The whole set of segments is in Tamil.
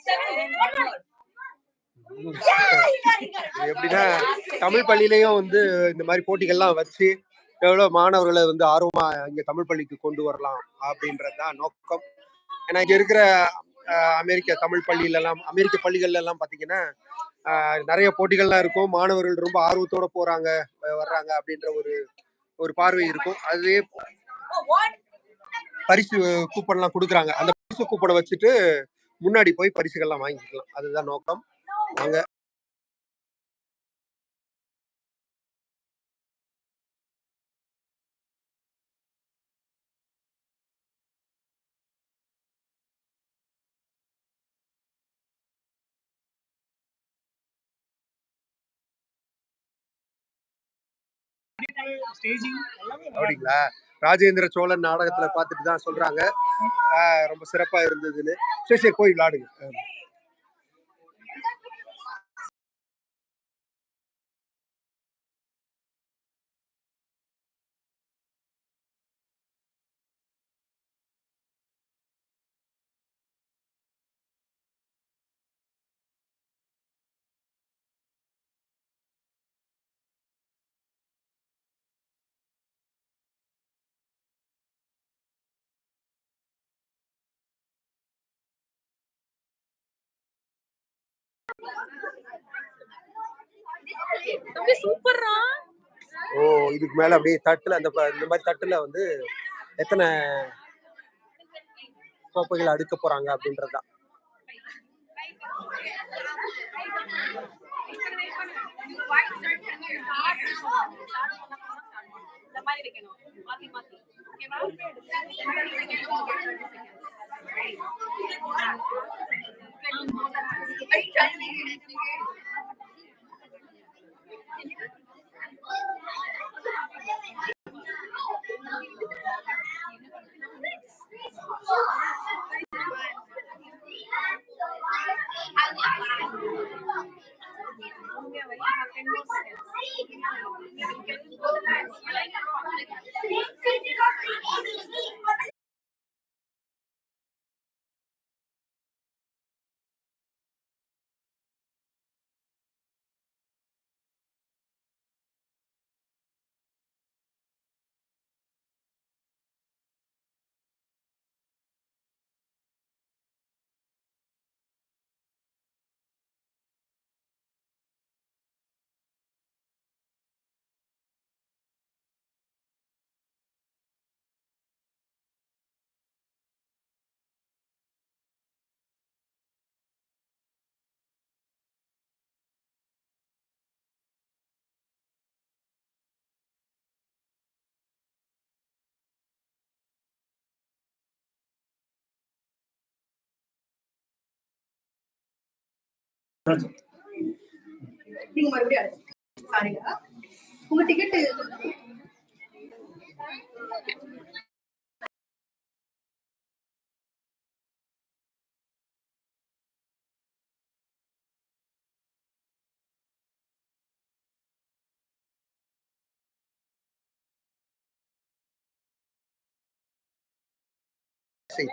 Seven. One more. இது எப்படின்னா தமிழ் பள்ளியிலயும் வந்து இந்த மாதிரி போட்டிகள்லாம் வச்சு எவ்வளவு மாணவர்களை வந்து ஆர்வமா இங்க தமிழ் பள்ளிக்கு கொண்டு வரலாம் அப்படின்றது தான் நோக்கம். ஏன்னா இங்க இருக்கிற அமெரிக்க தமிழ் பள்ளியில எல்லாம் அமெரிக்க பள்ளிகள்ல எல்லாம் பாத்தீங்கன்னா நிறைய போட்டிகள்லாம் இருக்கும். மாணவர்கள் ரொம்ப ஆர்வத்தோட போறாங்க வர்றாங்க அப்படின்ற ஒரு ஒரு பார்வை இருக்கும். அதே பரிசு கூப்பன்லாம் கொடுக்குறாங்க. அந்த பரிசு கூப்பனை வச்சுட்டு முன்னாடி போய் பரிசுகள்லாம் வாங்கிக்கலாம். அதுதான் நோக்கம். அப்படிங்களா? ராஜேந்திர சோழன் நாடகத்துல பாத்துட்டு தான் சொல்றாங்க. ஆஹ் ரொம்ப சிறப்பா இருந்ததுன்னு. சரி சரி போய் விளாடுங்க. சூப்பர்ரா ஓ இதுக்கு மேல அப்படியே தட்டுல அந்த இந்த மாதிரி தட்டுல வந்து எத்தனை கோப்பைகள் அடுக்க போறாங்க அப்படின்றதுதான். இந்த மாதிரி வைக்கணும். மாத்தி மாத்தி. Are you trying to make it? நீங்க மறுபடியும் சாரிங்க உங்க டிக்கெட்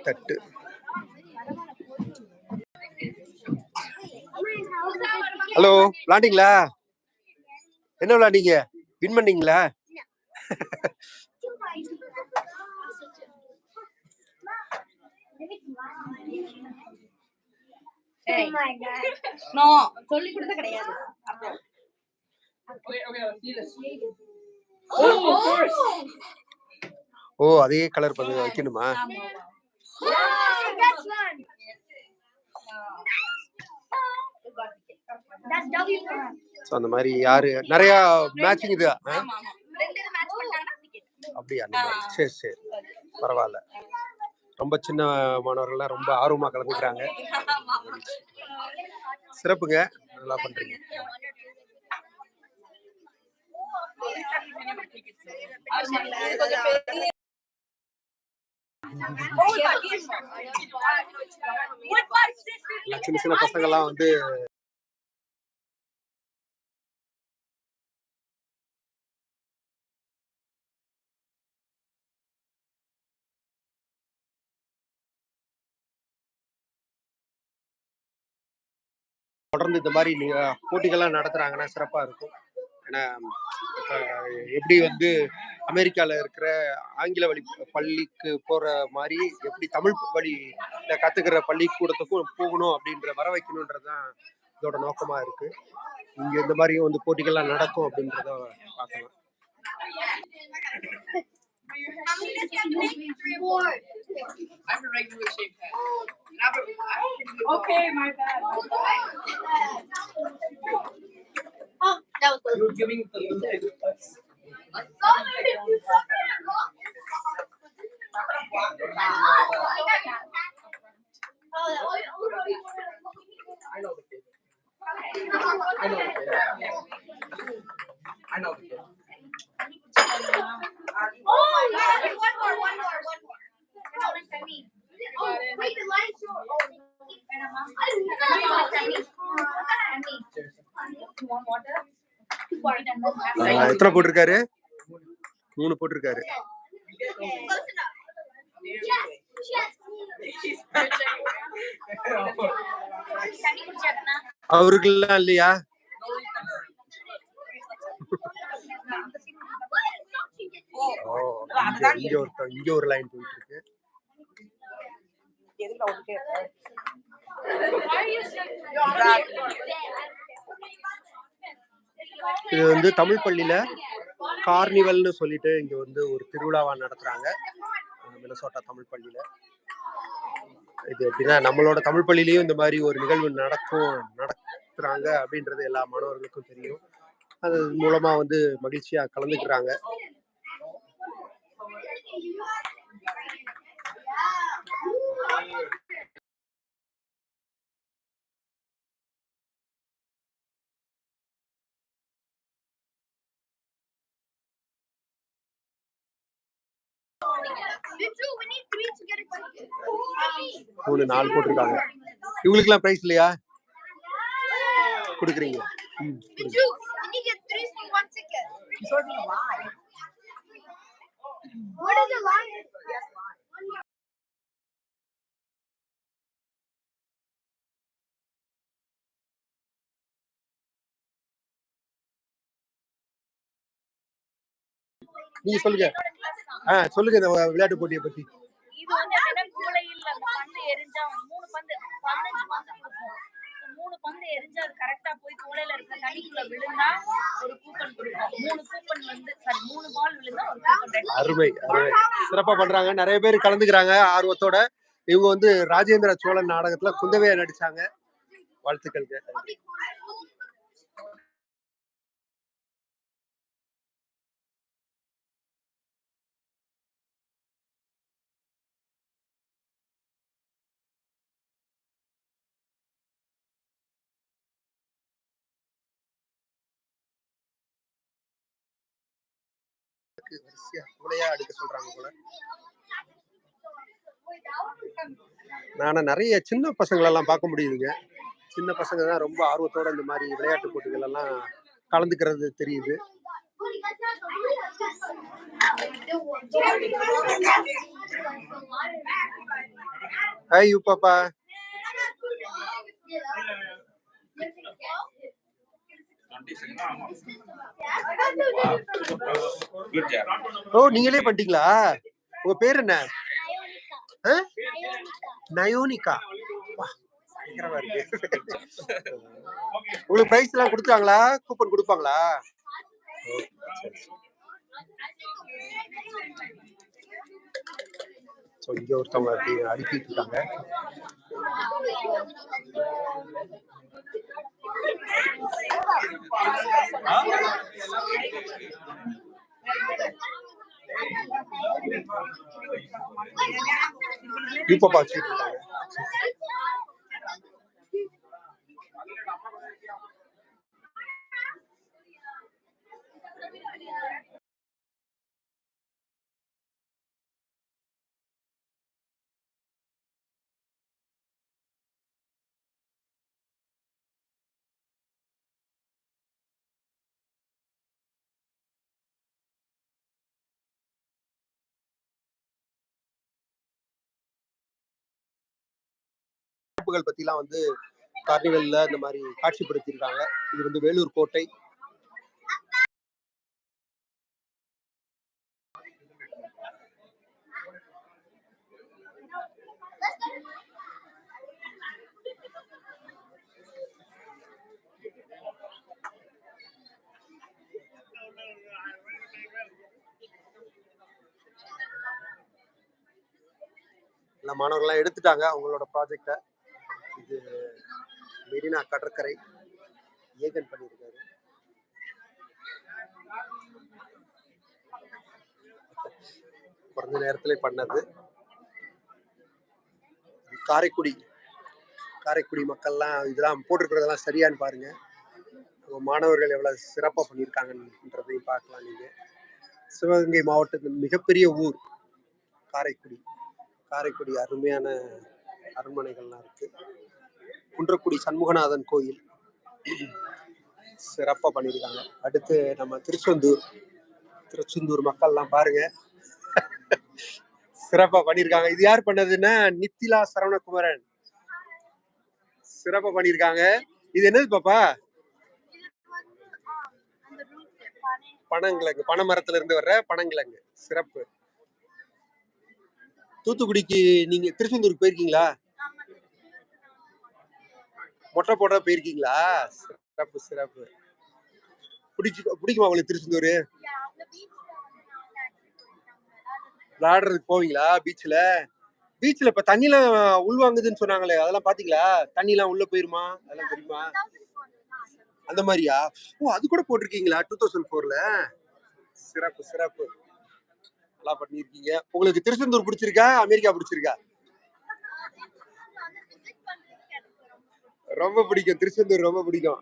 தட்டு. ஹலோ விளாண்டிங்களா? என்ன விளாண்டீங்க? வின் பண்ணீங்களா? நோ சொல்லி கொடுத்த கிடையாது. ஓ அதே கலர் பண்ணி வைக்கணுமா? ஸோ அந்த மாதிரி யாரு? நிறைய மேட்சிங் இது. அப்படியா? சரி சரி. பரவாயில்ல. ரொம்ப சின்ன மாணவர்கள்லாம் ரொம்ப ஆர்வமா கலந்துக்கிறாங்க. சிறப்புங்க. நல்லா பண்றீங்க. சின்ன சின்ன பசங்கள்லாம் வந்து வந்து இந்த மாதிரி போட்டிகள்லாம் நடத்துறாங்கன்னா சிறப்பா இருக்கும். ஏன்னா எப்படி வந்து அமெரிக்கால இருக்கிற ஆங்கில வழி பள்ளிக்கு போற மாதிரி எப்படி தமிழ் வழி கத்துக்கிற பள்ளிக்கூடத்துக்கும் போகணும் அப்படின்ற வர வைக்கணுன்றதுதான் இதோட நோக்கமா இருக்கு. இங்க இந்த மாதிரியும் வந்து போட்டிகள்லாம் நடக்கும் அப்படின்றத பார்க்கலாம். I'm a regular shaped head. And I have a- I have a pretty good Okay, my bad. Oh, that was close. You're giving the little. I know the kid. I know the kid. I know the kid. Oh, yeah, there's one more, one more, one more. எத்தனை போட்டிருக்காரு? மூணு போட்டிருக்காரு. அவருக்கெல்லாம் இல்லையா? இங்க ஒரு லைன் போயிட்டு இருக்கு. இது வந்து தமிழ் பள்ளியில கார்னிவல்னு சொல்லிட்டு இங்க வந்து ஒரு திருவிழாவா நடத்துறாங்க. மினசோட்டா தமிழ் பள்ளியில. இது எப்படின்னா நம்மளோட தமிழ் பள்ளியிலயும் இந்த மாதிரி ஒரு நிகழ்வு நடக்கும் நடத்துறாங்க அப்படின்றது எல்லா மாணவர்களுக்கும் தெரியும். அது மூலமா வந்து மகிழ்ச்சியா கலந்துக்கிறாங்க. மூணு நாலு போட்டிருக்காங்க. இவங்களுக்குலாம் பிரைஸ் இல்லையா? கொடுக்குறீங்க. ம், கொடுங்க. Viju, we நீங்க சொல்லுங்க. ஆ சொல்லுங்க இந்த விளையாட்டு போட்டியை பத்தி. இது வந்து என்னன்னா கூடையில் அந்த பந்து எரிஞ்சா மூணு பந்து பதினஞ்சு பந்து கொடுப்போம் இந்த மூணு பந்து எரிஞ்சா அது கரெக்டா போய் கூடையில இருக்க தண்ணிக்குள்ள விழுந்தா ஒரு கூப்பன் கொடுப்போம் மூணு கூப்பன் வந்து சாரி மூணு பால் விழுந்தா ஒரு கூப்பன் அருமை அருமை. சிறப்பா பண்றாங்க. நிறைய பேர் கலந்துக்கிறாங்க. ஆர்வத்தோட இவங்க வந்து ராஜேந்திர சோழன் நாடகத்துல குந்தவையா நடிச்சாங்க. வாழ்த்துக்களுக்கு வரிசையா கூடையா அடிக்க சொல்றாங்க போல. நானா நிறைய சின்ன பசங்களெல்லாம் பார்க்க முடியுதுங்க. சின்ன பசங்க தான் ரொம்ப ஆர்வத்தோட இந்த மாதிரி விளையாட்டு போட்டிகள் எல்லாம் கலந்துக்கிறது தெரியுது. ஹாய் யூ பாப்பா ஓ நீங்களே பண்ணிட்டீங்களா? உங்க பேர் என்ன? ஆ? நயோனிகா. வா, பயங்கரமா இருக்கு. உங்களுக்கு பிரைஸ் எல்லாம் கொடுத்தாங்களா? கூப்பன் கொடுப்பாங்களா. ஸோ இங்க ஒருத்தவங்க அப்படி அடுக்கிட்டு இருக்காங்க. யூப்பப்பா வச்சுட்டு இருக்காங்க சிறப்புகள் பத்திலாம் வந்து கார்னிவல்ல இந்த மாதிரி காட்சிப்படுத்தியிருக்காங்க இது வந்து வேலூர் கோட்டை. எல்லா மாணவர்கள்லாம் எடுத்துட்டாங்க அவங்களோட ப்ராஜெக்டை இது மெரினா கடற்கரை ஏகன் பண்ணியிருக்காரு. குறைஞ்ச நேரத்துல பண்ணது. காரைக்குடி காரைக்குடி மக்கள்லாம் இதெல்லாம் போட்டிருக்கிறதெல்லாம் சரியான்னு பாருங்க. நம்ம மாணவர்கள் எவ்வளவு சிறப்பா பண்ணியிருக்காங்கன்றதையும் பார்க்கலாம் நீங்க. சிவகங்கை மாவட்டத்தின் மிகப்பெரிய ஊர் காரைக்குடி. காரைக்குடி அருமையான அரண்மனைகள்லாம் இருக்கு. குன்றக்குடி சண்முகநாதன் கோயில் சிறப்பா பண்ணியிருக்காங்க. அடுத்து நம்ம திருச்செந்தூர் திருச்செந்தூர் மக்கள்லாம் பாருங்க. சிறப்பா பண்ணியிருக்காங்க. இது யார் பண்ணதுன்னா நித்திலா சரவணகுமரன். சிறப்பா பண்ணியிருக்காங்க. இது என்னது பாப்பா? பனங்கிழங்கு பனை மரத்துல இருந்து வர்ற பனங்கிழங்கு. சிறப்பு. தூத்துக்குடிக்கு நீங்க திருச்செந்தூருக்கு போயிருக்கீங்களா? மொட்டை போட போயிருக்கீங்களா? சிறப்பு சிறப்பு. பிடிச்சு பிடிக்குமா உங்களுக்கு திருச்செந்தூர்? விளையாடுறதுக்கு போவீங்களா பீச்சில் பீச்சில் இப்போ தண்ணிலாம் உள்வாங்குதுன்னு சொன்னாங்களே அதெல்லாம் பார்த்தீங்களா தண்ணிலாம் உள்ளே போயிருமா? அதெல்லாம் தெரியுமா? அந்த மாதிரியா? ஓ அது கூட போட்டிருக்கீங்களா? டூ தௌசண்ட் ஃபோர்ல சிறப்பு சிறப்பு. நல்லா பண்ணியிருக்கீங்க. உங்களுக்கு திருச்செந்தூர் பிடிச்சிருக்கா? அமெரிக்கா பிடிச்சிருக்கா? ரொம்ப பிடிக்கும். திருச்செந்தூர் ரொம்ப பிடிக்கும்.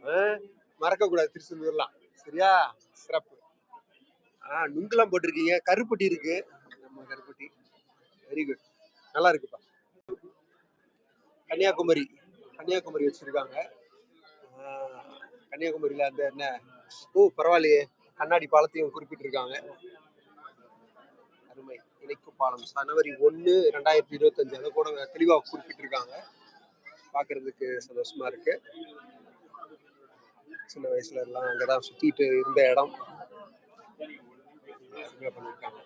மறக்க கூடாது திருச்செந்தூர்லாம். சரியா? சிறப்பு. ஆ நுங்கெல்லாம் போட்டிருக்கீங்க. கருப்பட்டி இருக்கு. நம்ம கருப்பட்டி. வெரி குட் நல்லா இருக்குப்பா. கன்னியாகுமரி. கன்னியாகுமரி வச்சிருக்காங்க. கன்னியாகுமரியில அந்த என்ன? ஓ பரவாயில்லையே. கண்ணாடி பாலத்தையும் குறிப்பிட்டிருக்காங்க. அருமை. இணைப்பு பாலம். ஜனவரி ஒன்று ரெண்டாயிரத்தி இருபத்தஞ்சு. அதை கூட தெளிவாக குறிப்பிட்டிருக்காங்க. பார்க்கறதுக்கு சந்தோஷமா இருக்கு. சின்ன வயசுல எல்லாம் அங்கதான் சுத்திட்டு இருந்த இடம். பண்ணிருக்காங்க.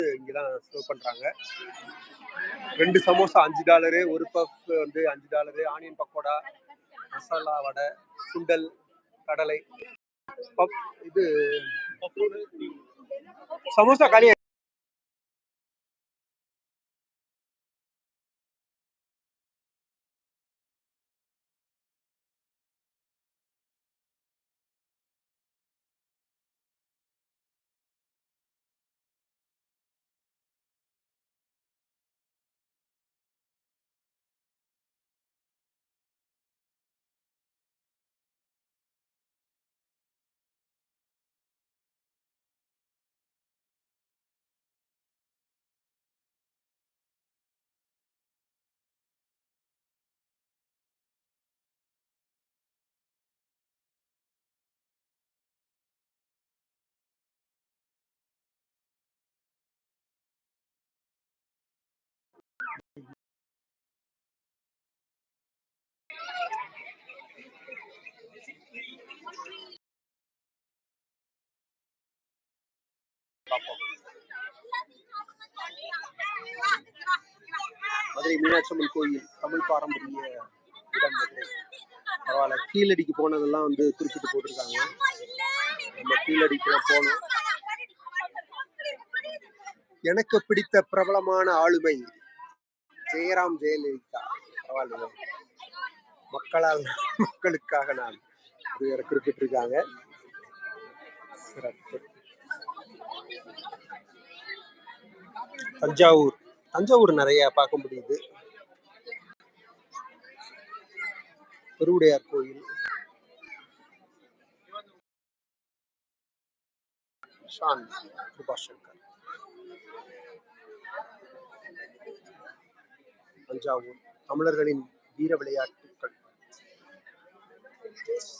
இங்கதான் சர்வ் பண்றாங்க. ரெண்டு சமோசா அஞ்சு டாலரு ஒரு பஃப் வந்து அஞ்சு டாலரு ஆனியன் பக்கோடா மசாலா வடை சுண்டல் கடலை. பப் இது சமோசா காலியா பார்ப்போம். மதுரை மீனாட்சி அம்மன் கோயில் தமிழ் பாரம்பரிய இடம் பரவாயில்ல. கீழடிக்கு போனதெல்லாம் வந்து குறிப்பிட்டு போட்டிருக்காங்க. நம்ம கீழடிக்கு போனோம். எனக்கு பிடித்த பிரபலமான ஆளுமை ஜெயராம் ஜெயலலிதா. பரவாயில்ல மக்களால் மக்களுக்காக நான் குறிப்பிட்டிருக்காங்க. சிறப்பு. தஞ்சாவூர். தஞ்சாவூர் நிறைய பார்க்க முடியுது. பெருவுடையார் கோயில். ஷான் கிருபாசங்கர் தஞ்சாவூர் தமிழர்களின் வீர விளையாட்டுகள்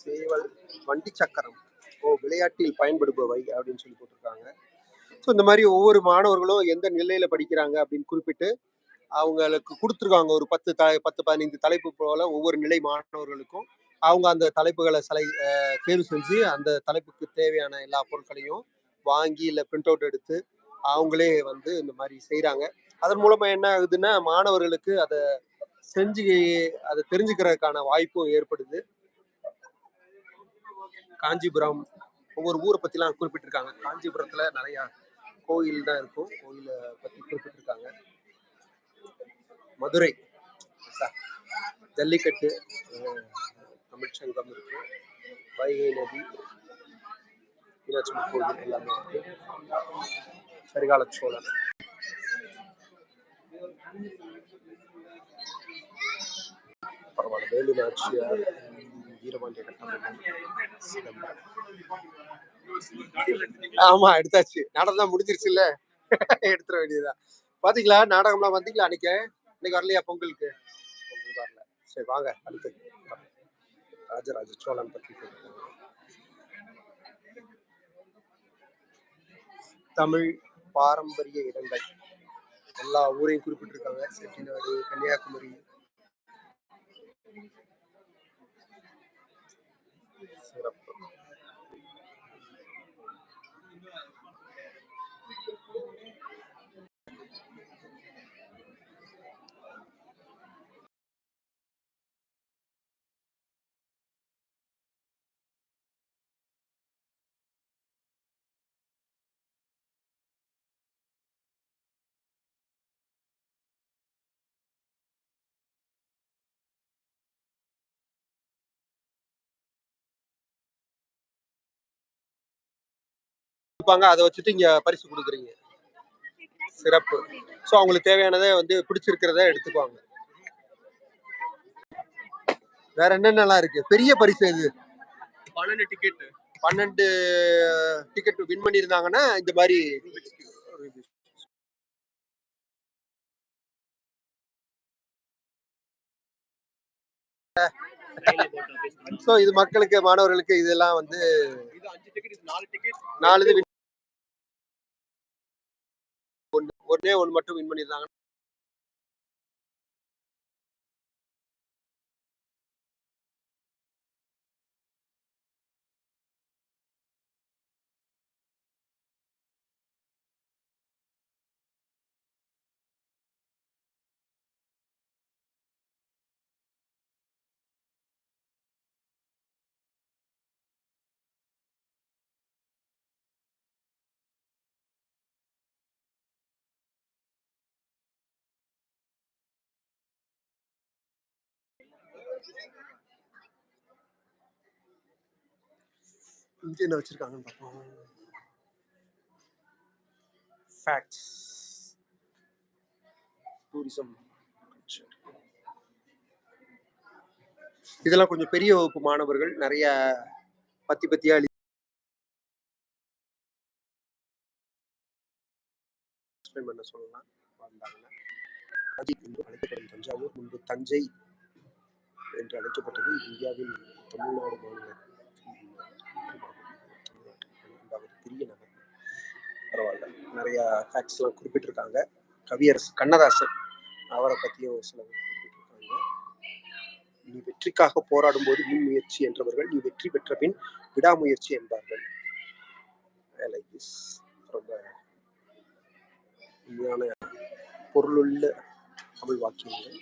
சேவல் வண்டி சக்கரம். ஓ விளையாட்டில் பயன்படுபவை அப்படின்னு சொல்லி போட்டிருக்காங்க. ஸோ இந்த மாதிரி ஒவ்வொரு மாணவர்களும் எந்த நிலையில படிக்கிறாங்க அப்படின்னு குறிப்பிட்டு அவங்களுக்கு கொடுத்துருக்காங்க. ஒரு பத்து த பத்து பதினைந்து தலைப்பு போல ஒவ்வொரு நிலை மாணவர்களுக்கும் அவங்க அந்த தலைப்புகளை சலை தேர்வு செஞ்சு அந்த தலைப்புக்கு தேவையான எல்லா பொருட்களையும் வாங்கி இல்லை பிரிண்ட் அவுட் எடுத்து அவங்களே வந்து இந்த மாதிரி செய்கிறாங்க அதன் மூலமா என்ன ஆகுதுன்னா மாணவர்களுக்கு அதை செஞ்சு அதை தெரிஞ்சுக்கிறதுக்கான வாய்ப்பும் ஏற்படுது. காஞ்சிபுரம் ஒவ்வொரு ஊரை பத்திலாம் குறிப்பிட்டிருக்காங்க. காஞ்சிபுரத்துல நிறையா கோயில் தான் இருக்கும். கோயிலை பத்தி குறிப்பிட்டிருக்காங்க. மதுரை ஜல்லிக்கட்டு தமிழ்ச்சங்கம் இருக்கு. வைகை நதி மீனாட்சி அம்மன் கோயில் எல்லாமே இருக்கு. கரிகால சோழன் பரவாயில்ல வேலு நாச்சியார் வீரபாண்டிய கட்டமைப்பு. சிதம்பரம். ஆமா எடுத்தாச்சு. நாடகம் தான் முடிஞ்சிருச்சுல்ல? எடுத்துட வேண்டியதுதான். பாத்தீங்களா? நாடகம்லாம் வந்தீங்களா அன்னைக்கு? இன்னைக்கு வரலையா பொங்கலுக்கு? வரல. சரி வாங்க அடுத்து. ராஜராஜ சோழன் பத்தி தமிழ் பாரம்பரிய இடங்கள். எல்லா ஊரையும் குறிப்பிட்டிருக்காங்க. செட்டிநாடு கன்னியாகுமரி. சிறப்பு. கொடுப்பாங்க. அதை வச்சுட்டு இங்க பரிசு கொடுக்குறீங்க. சிறப்பு. ஸோ அவங்களுக்கு தேவையானதை வந்து பிடிச்சிருக்கிறத எடுத்துக்குவாங்க. வேற என்னென்னலாம் இருக்கு? பெரிய பரிசு எது? பன்னெண்டு டிக்கெட் பன்னெண்டு டிக்கெட் வின் பண்ணியிருந்தாங்கன்னா இந்த மாதிரி ஸோ இது மக்களுக்கு மாணவர்களுக்கு இதெல்லாம் வந்து இது இது டிக்கெட் நாலு ஒன்று ஒன்றே ஒன்னே ஒன்று மட்டும் வின் பண்ணியிருந்தாங்க இங்க என்ன வச்சிருக்காங்கன்னு பார்ப்போம். ஃபேக்ட்ஸ் டூரிசம் இதெல்லாம் கொஞ்சம் பெரிய வகுப்பு மாணவர்கள் நிறைய பத்தி பத்தியா என்ன பண்ண சொல்லலாம். வந்தாங்கன்னா அஜித் என்று அழைக்கப்படும் தஞ்சாவூர் முன்பு தஞ்சை என்று அழைக்கப்பட்டது இந்தியாவின் தமிழ்நாடு மாநில பெரிய நகர் பரவாயில்ல. நிறைய ஃபேக்ட்ஸ்லாம் குறிப்பிட்டிருக்காங்க. கவியரசு கண்ணதாசன் அவரை பற்றியும் சில குறிப்பிட்டிருக்காங்க. நீ வெற்றிக்காக போராடும் போது முன் முயற்சி என்றவர்கள் நீ வெற்றி பெற்ற பின் விடாமுயற்சி என்பார்கள். லைக் ரொம்ப உண்மையான பொருளுள்ள தமிழ் வாக்கியங்கள்.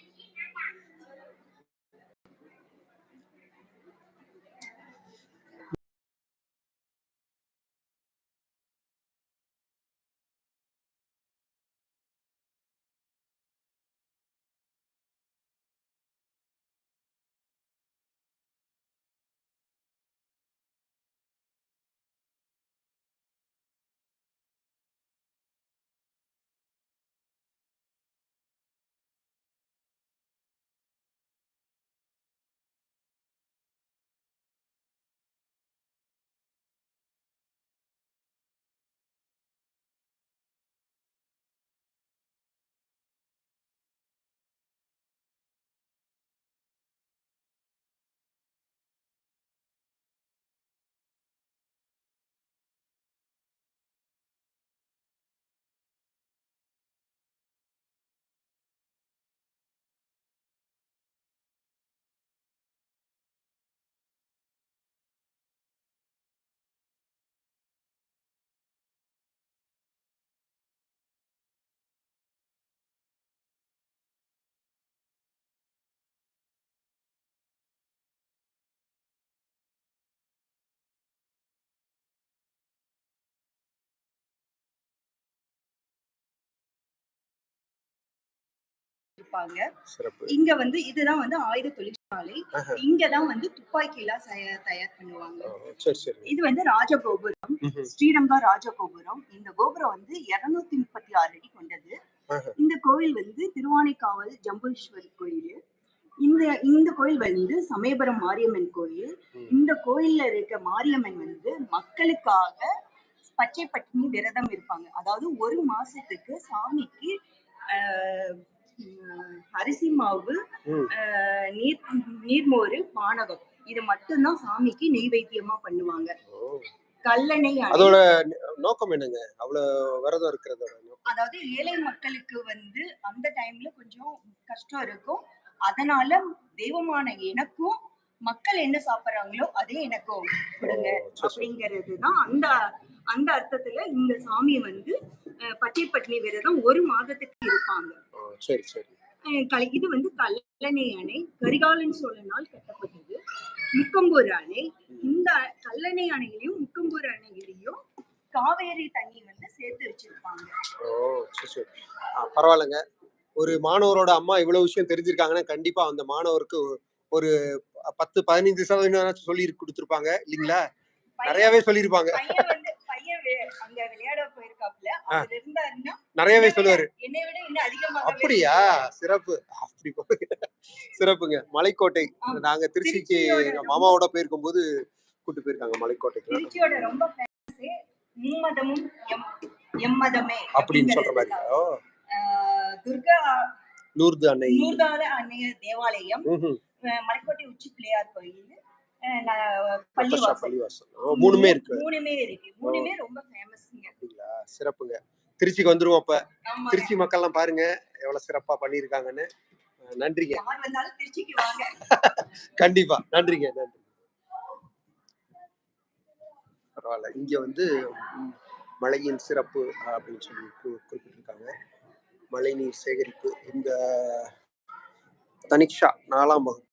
சிறப்பு. இங்க வந்து இதுதான் வந்து ஆயுத தொழிற்சாலை. இங்கதான் வந்து துப்பாக்கி எல்லாம் தயா- தயார் பண்ணுவாங்க. இது வந்து ராஜகோபுரம் ம்ஹும். ஸ்ரீரங்கம் ராஜகோபுரம். இந்த கோபுரம் வந்து இருநூத்தி முப்பத்தி ஆறு அடி கொண்டது. இந்த கோவில் வந்து திருவானைக்காவல் ஜம்புலீஸ்வரர் கோயில். இந்த இந்த கோயில் வந்து சமயபுரம் மாரியம்மன் கோயில். இந்த கோயில்ல இருக்க மாரியம்மன் வந்து மக்களுக்காக பச்சை பட்டினி விரதம் இருப்பாங்க. அதாவது ஒரு மாசத்துக்கு சாமிக்கு அரிசி மாவு நீர் நீர்மோரு பானகம். இது மட்டும்தான் சாமிக்கு நெய்வேத்தியமா பண்ணுவாங்க. கல்லணை அதோட நோக்கம் என்னங்க? அவ்வளவு விரதம் இருக்கிறதோட நோக்கம். அதாவது ஏழை மக்களுக்கு வந்து அந்த டைம்ல கொஞ்சம் கஷ்டம் இருக்கும். அதனால தெய்வமான எனக்கும் மக்கள் என்ன சாப்பிடுறாங்களோ அதே எனக்கும் கொடுங்க. அப்படிங்கிறது தான் அந்த அந்த அர்த்தத்துல இந்த சாமி வந்து அஹ், பச்சை பட்டினி விரதம் ஒரு மாதத்துக்கு இருப்பாங்க. சரி சரி. இது வந்து கல்லணை அணை கரிகாலன் சோழனால் கட்டப்பட்டது. முக்கம்பூர் அணை இந்த கல்லணை அணையிலையும் முக்கம்பூர் அணையிலையும் காவேரி தண்ணி வந்து சேர்த்து வச்சிருப்பாங்க. ஓ சரி சரி. பரவாயில்லைங்க. ஒரு மாணவரோட அம்மா இவ்வளவு விஷயம் தெரிஞ்சிருக்காங்கன்னா கண்டிப்பா அந்த மாணவருக்கு ஒரு பத்து பதினைந்து சதவீதம் சொல்லி கொடுத்துருப்பாங்க இல்லைங்களா? நிறையவே சொல்லியிருப்பாங்க. அங்க விளையாட போயிருக்காப்ல அவர் இருந்தாருன்னா நிறையவே சொல்லுவாரு. என்னை விட இன்னும் அதிகமாக அப்படியா? சிறப்பு. அப்படி. சிறப்புங்க. மலைக்கோட்டை. நாங்க திருச்சிக்கு எங்க மாமாவோட போயிருக்கும்போது கூட்டு போயிருக்காங்க மலைக்கோட்டைக்கு. திருச்சியோட ரொம்ப மும்மதமும் எம் எம்மதமே அப்படின்னு சொல்ற மாதிரி துர்கா லூர்து அன்னை. நூர்தால அன்னைய தேவாலயம். மலைக்கோட்டை உச்சி பிள்ளையார் கோயில். பள்ளிவாசல். மூணுமே இருக்கு. மூணுமே இருக்கு. மூணுமே ரொம்ப ஃபேமஸ்ங்க அப்படிங்களா? சிறப்புங்க. திருச்சிக்கு வந்துருவோம் அப்ப. திருச்சி மக்கள்லாம் பாருங்க எவ்வளவு சிறப்பா பண்ணியிருக்காங்கன்னு. அஹ் நன்றிங்க. கண்டிப்பா. நன்றிங்க நன்றி. பரவாயில்ல. இங்க வந்து மழையின் சிறப்பு அப்படின்னு சொல்லி குறிப்பிட்டிருக்காங்க. மழைநீர் சேகரிப்பு. இந்த தனிக்ஷா நாலாம் வகுப்பு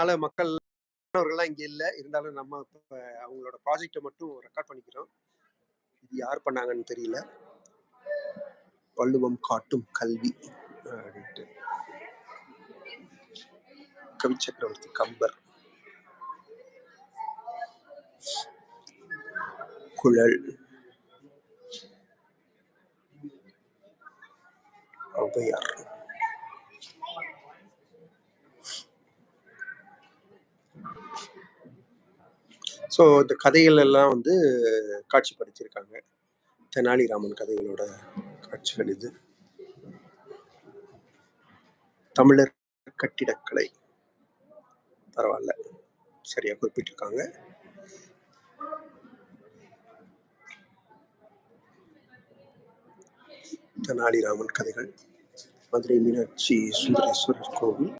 அதனால மக்கள் மாணவர்கள்லாம் இங்கே இல்லை. இருந்தாலும் நம்ம இப்போ அவங்களோட ப்ராஜெக்டை மட்டும் ரெக்கார்ட் பண்ணிக்கிறோம். இது யார் பண்ணாங்கன்னு தெரியல. வள்ளுவம் காட்டும் கல்வி அப்படின்ட்டு. கவி சக்கரவர்த்தி கம்பர். குழல். ஔவையார். ஸோ இந்த கதைகள் எல்லாம் வந்து காட்சிப்படுத்தியிருக்காங்க. தெனாலிராமன் கதைகளோட காட்சிகள் இது. தமிழர் கட்டிடக்கலை. பரவாயில்ல. சரியா குறிப்பிட்டிருக்காங்க. தெனாலிராமன் கதைகள். மதுரை மீனாட்சி சுந்தரேஸ்வரர் கோவில்.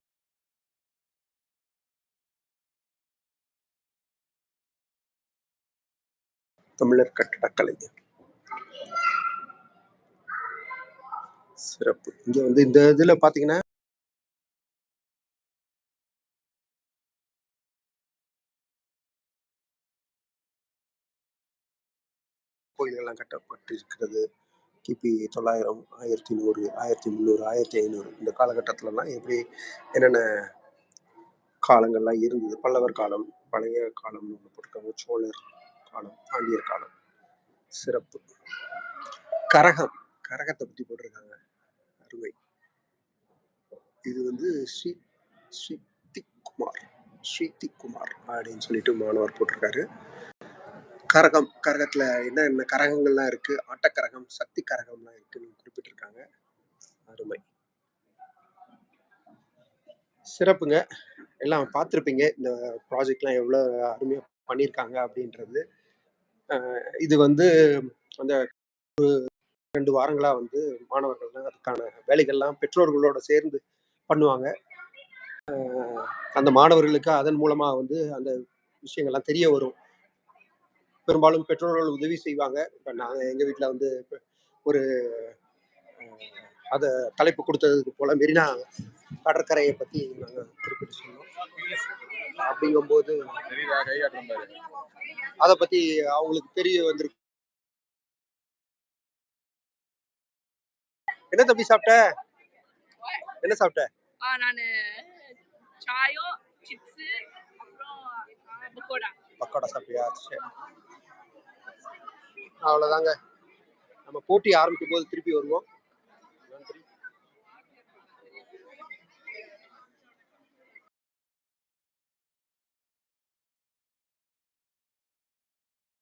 தமிழர் கட்டடக்கலை சிறப்பு. இங்க வந்து இந்த இதுல பாத்தீங்கன்னா கோயில்கள்லாம் கட்டப்பட்டிருக்கிறது. கிபி தொள்ளாயிரம் ஆயிரத்தி நூறு ஆயிரத்தி முந்நூறு ஆயிரத்தி ஐநூறு இந்த காலகட்டத்திலலாம் எப்படி என்னென்ன காலங்கள்லாம் இருந்தது? பல்லவர் காலம் பழைய காலம்னு போட்டிருக்காங்க. சோழர் காலம் பாண்டியர் காலம் சிறப்பு. கரகம். கரகத்தை பற்றி போட்டிருக்காங்க. அருமை. இது வந்து ஸ்ரீ ஸ்ரீதிக்குமார். ஸ்ரீதிக்குமார் அப்படின்னு சொல்லிட்டு மாணவர் போட்டிருக்காரு. கரகம். கரகத்துல என்னென்ன கரகங்கள்லாம் இருக்கு? ஆட்டக்கரகம் சக்தி கரகம்லாம் இருக்குன்னு குறிப்பிட்டிருக்காங்க. அருமை. சிறப்புங்க. எல்லாம் பார்த்துருப்பீங்க. இந்த ப்ராஜெக்ட்லாம் எவ்வளோ அருமையாக பண்ணியிருக்காங்க அப்படின்றது. இது வந்து அந்த ஒரு ரெண்டு வாரங்களா வந்து மாணவர்கள்லாம் அதுக்கான வேலைகள்லாம் பெற்றோர்களோட சேர்ந்து பண்ணுவாங்க. அந்த மாணவர்களுக்கு அதன் மூலமா வந்து அந்த விஷயங்கள்லாம் தெரிய வரும். பெரும்பாலும் பெற்றோர்கள் உதவி செய்வாங்க. இப்போ நாங்கள் எங்கள் வீட்டில் வந்து ஒரு அதை தலைப்பு கொடுத்ததுக்கு போல மெரினா கடற்கரையை பற்றி நாங்கள் குறிப்பிட்டு சொன்னோம். அப்படிங்கும்போது அதை பற்றி அவங்களுக்கு தெரிய வந்திருக்கு. என்ன தம்பி சாப்பிட்ட? என்ன சாப்பிட்ட? நான் சாயோ சிப்ஸு அப்புறம் பக்கோடா. பக்கோடா சாப்பிட்டியா? சரி. அவ்வளோதாங்க நம்ம போட்டி ஆரம்பிக்கும் போது திருப்பி வருவோம்.